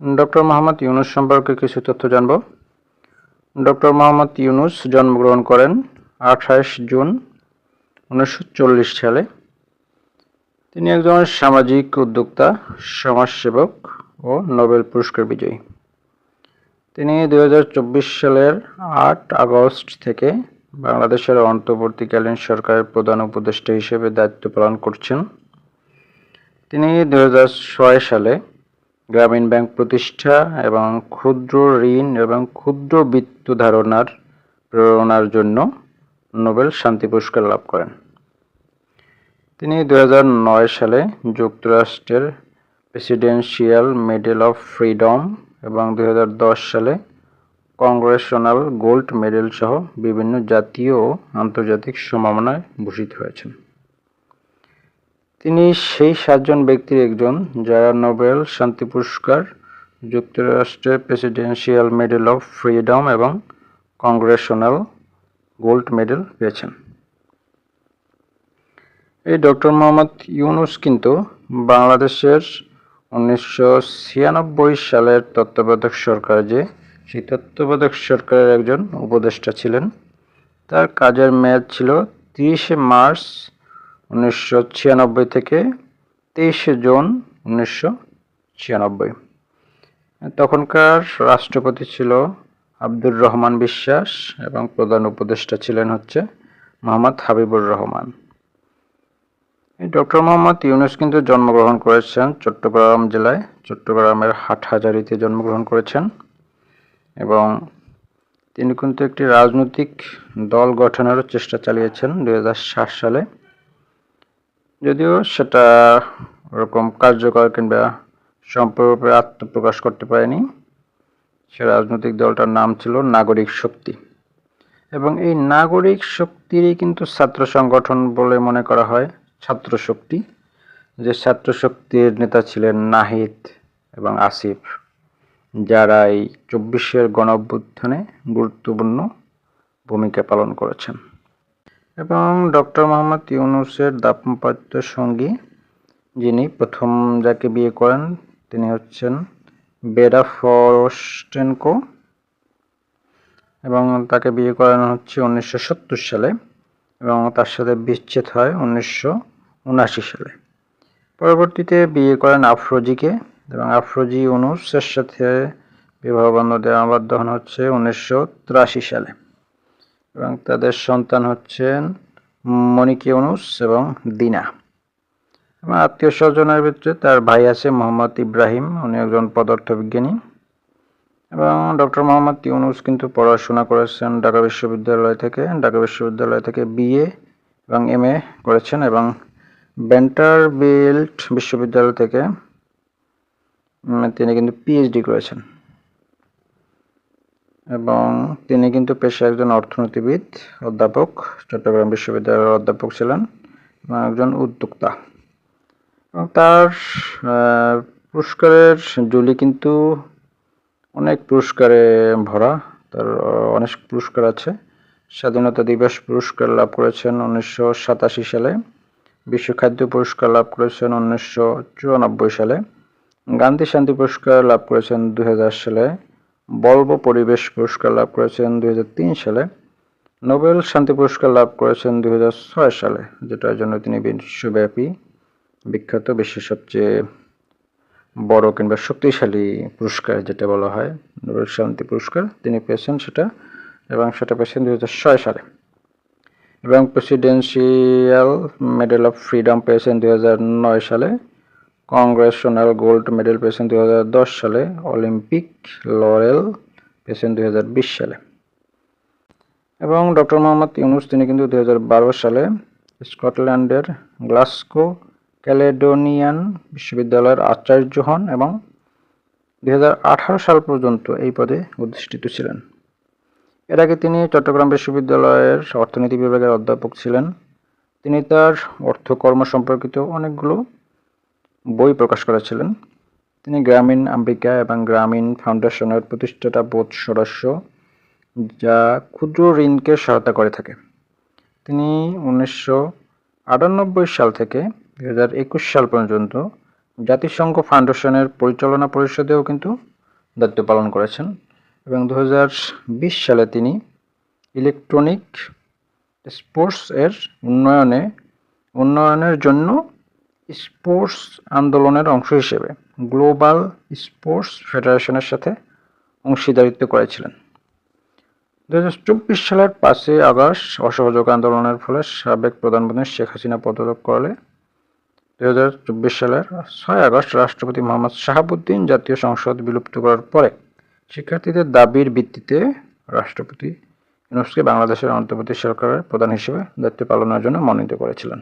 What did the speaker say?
Doctor Mohammad Yunus সম্পর্কে কিছু তথ্য জানব। ডক্টর মোহাম্মদ ইউনুস জন্মগ্রহণ করেন আঠাশ জুন উনিশশো চল্লিশ সালে। তিনি একজন সামাজিক উদ্যোক্তা, সমাজসেবক ও নোবেল পুরস্কার বিজয়ী। তিনি দু হাজার চব্বিশ সালের আট আগস্ট থেকে বাংলাদেশের অন্তর্বর্তীকালীন সরকারের প্রধান উপদেষ্টা হিসেবে দায়িত্ব পালন করছেন। তিনি দু হাজার ছয় সালে গ্রামীণ ব্যাংক প্রতিষ্ঠা এবং ক্ষুদ্র ঋণ এবং ক্ষুদ্র বিত্ত ধারণার প্রেরণার জন্য নোবেল শান্তি পুরস্কার লাভ করেন। তিনি দু হাজার নয় সালে যুক্তরাষ্ট্রের প্রেসিডেন্সিয়াল মেডেল অফ ফ্রিডম এবং দু হাজার দশ সালে কংগ্রেশনাল গোল্ড মেডেল সহ বিভিন্ন জাতীয় ও আন্তর্জাতিক সম্মাননায় ভূষিত হয়েছেন। তিনি সেই সাতজন ব্যক্তির একজন, যারা নোবেল, শান্তি পুরস্কার, যুক্তরাষ্ট্রের প্রেসিডেন্সিয়াল মেডেল অফ ফ্রিডম এবং কংগ্রেশনাল গোল্ড মেডেল পেয়েছেন। এই ডক্টর মোহাম্মদ ইউনুস কিন্তু বাংলাদেশের উনিশশো ছিয়ানব্বই সালের তত্ত্বাবধায়ক সরকার যে, সেই তত্ত্বাবধায়ক সরকারের একজন উপদেষ্টা ছিলেন। তার কাজের মেয়াদ ছিল তিরিশে মার্চ উনিশশো ছিয়ানব্বই থেকে তেইশে জুন উনিশশো ছিয়ানব্বই। তখনকার রাষ্ট্রপতি ছিল আব্দুর রহমান বিশ্বাস এবং প্রধান উপদেষ্টা ছিলেন হচ্ছে মোহাম্মদ হাবিবুর রহমান। এই ডক্টর মোহাম্মদ ইউনুস কিন্তু জন্মগ্রহণ করেছেন চট্টগ্রাম জেলায়। চট্টগ্রামের হাটহাজারিতে জন্মগ্রহণ করেছেন এবং তিনি কিন্তু একটি রাজনৈতিক দল গঠনেরও চেষ্টা চালিয়েছেন দু হাজার সাত সালে। যদিও সেটা ওরকম কার্যকর কিংবা সম্পূর্ণরূপে আত্মপ্রকাশ করতে পারেনি। সে রাজনৈতিক দলটার নাম ছিল নাগরিক শক্তি। এবং এই নাগরিক শক্তিরই কিন্তু ছাত্র সংগঠন বলে মনে করা হয়, ছাত্র শক্তি। যে ছাত্র শক্তির নেতা ছিলেন নাহিদ এবং আসিফ, যারা এই চব্বিশের গণ গুরুত্বপূর্ণ ভূমিকা পালন করেছেন। এবং ডক্টর মোহাম্মদ ইউনুসের দাম্পত্য সঙ্গী, যিনি প্রথম যাকে বিয়ে করেন, তিনি হচ্ছেন বেরা ফরস্টেনকো এবং তাকে বিয়ে করানো হচ্ছে উনিশশো সত্তর সালে এবং তার সাথে বিচ্ছেদ হয় উনিশশো সালে। পরবর্তীতে বিয়ে করেন আফরোজিকে এবং আফরোজি ইউনুসের সাথে বিবাহ বন্ধনে আবদ্ধ হচ্ছে উনিশশো তিরাশি সালে। এবং তাদের সন্তান হচ্ছেন মনিক ইউনুস এবং দিনা। এবং আত্মীয় স্বজনের ভিতরে তার ভাই আছে মোহাম্মদ ইব্রাহিম, উনি একজন পদার্থবিজ্ঞানী। এবং ডক্টর মোহাম্মদ ইউনুস কিন্তু পড়াশোনা করেছেন ঢাকা বিশ্ববিদ্যালয় থেকে, ঢাকা বিশ্ববিদ্যালয় থেকে বিএ এবং এম করেছেন এবং বিল্ট বিশ্ববিদ্যালয় থেকে তিনি কিন্তু পিএইচডি করেছেন। এবং তিনি কিন্তু পেশা একজন অর্থনীতিবিদ, অধ্যাপক, চট্টগ্রাম বিশ্ববিদ্যালয়ের অধ্যাপক ছিলেন এবং একজন উদ্যোক্তা। এবং তার পুরস্কারের জুলি কিন্তু অনেক পুরস্কারে ভরা। তার অনেক পুরস্কার আছে। স্বাধীনতা দিবস পুরস্কার লাভ করেছেন উনিশশো সাতাশি সালে। বিশ্ব খাদ্য পুরস্কার লাভ করেছেন উনিশশো চুরানব্বই সালে। গান্ধী শান্তি পুরস্কার লাভ করেছেন দু হাজার সালে। বলব পরিবেশ পুরস্কার লাভ করেছেন দু হাজার তিন সালে, নোবেল শান্তি পুরস্কার লাভ করেছেন দু হাজার ছয় সালে, যেটার জন্য তিনি বিশ্বব্যাপী বিখ্যাত, বিশ্বের সবচেয়ে বড় কিংবা শক্তিশালী পুরস্কার যেটা বলা হয়, নোবেল শান্তি পুরস্কার তিনি পেয়েছেন সেটা এবং সেটা পেয়েছেন দু হাজার ছয় সালে। এবং প্রেসিডেন্সিয়াল মেডেল অফ ফ্রিডম পেয়েছেন দু হাজার নয় সালে। কংগ্রেশনাল গোল্ড মেডেল পেয়েছেন দুই সালে, অলিম্পিক লরেল পেয়েছেন দুই সালে। এবং ডক্টর মোহাম্মদ ইউনুস, তিনি কিন্তু দু হাজার বারো সালে স্কটল্যান্ডের গ্লাসকো ক্যালেডোনিয়ান বিশ্ববিদ্যালয়ের আচার্য হন এবং দু হাজার আঠারো সাল পর্যন্ত এই পদে অধিষ্ঠিত ছিলেন। এর আগে তিনি চট্টগ্রাম বিশ্ববিদ্যালয়ের অর্থনীতি বিভাগের অধ্যাপক ছিলেন। তিনি তার অর্থকর্ম সম্পর্কিত অনেকগুলো বই প্রকাশ করেছিলেন। তিনি গ্রামীণ আমেরিকা এবং গ্রামীণ ফাউন্ডেশনের প্রতিষ্ঠাতা বোধ সদস্য, যা ক্ষুদ্র ঋণকে সহায়তা করে থাকে। তিনি উনিশশো আটানব্বই সাল থেকে দু হাজার একুশ সাল পর্যন্ত জাতিসংঘ ফাউন্ডেশনের পরিচালনা পরিষদেও কিন্তু দায়িত্ব পালন করেছেন এবং দু হাজার বিশ সালে তিনি ইলেকট্রনিক স্পোর্টস এর উন্নয়নে, উন্নয়নের জন্য স্পোর্টস আন্দোলনের অংশ হিসেবে গ্লোবাল স্পোর্টস ফেডারেশনের সাথে অংশীদারিত্ব করেছিলেন। দু হাজার চব্বিশ সালের পাঁচই আগস্ট অসহযোগ আন্দোলনের ফলে সাবেক প্রধানমন্ত্রী শেখ হাসিনা পদত্যাগ করলে দু হাজার চব্বিশ সালের ছয় আগস্ট রাষ্ট্রপতি মোহাম্মদ শাহাবুদ্দিন জাতীয় সংসদ বিলুপ্ত করার পরে শিক্ষার্থীদের দাবির ভিত্তিতে রাষ্ট্রপতি ইউনুসকে বাংলাদেশের অন্তর্বর্তী সরকারের প্রধান হিসেবে দায়িত্ব পালনের জন্য মনোনীত করেছিলেন।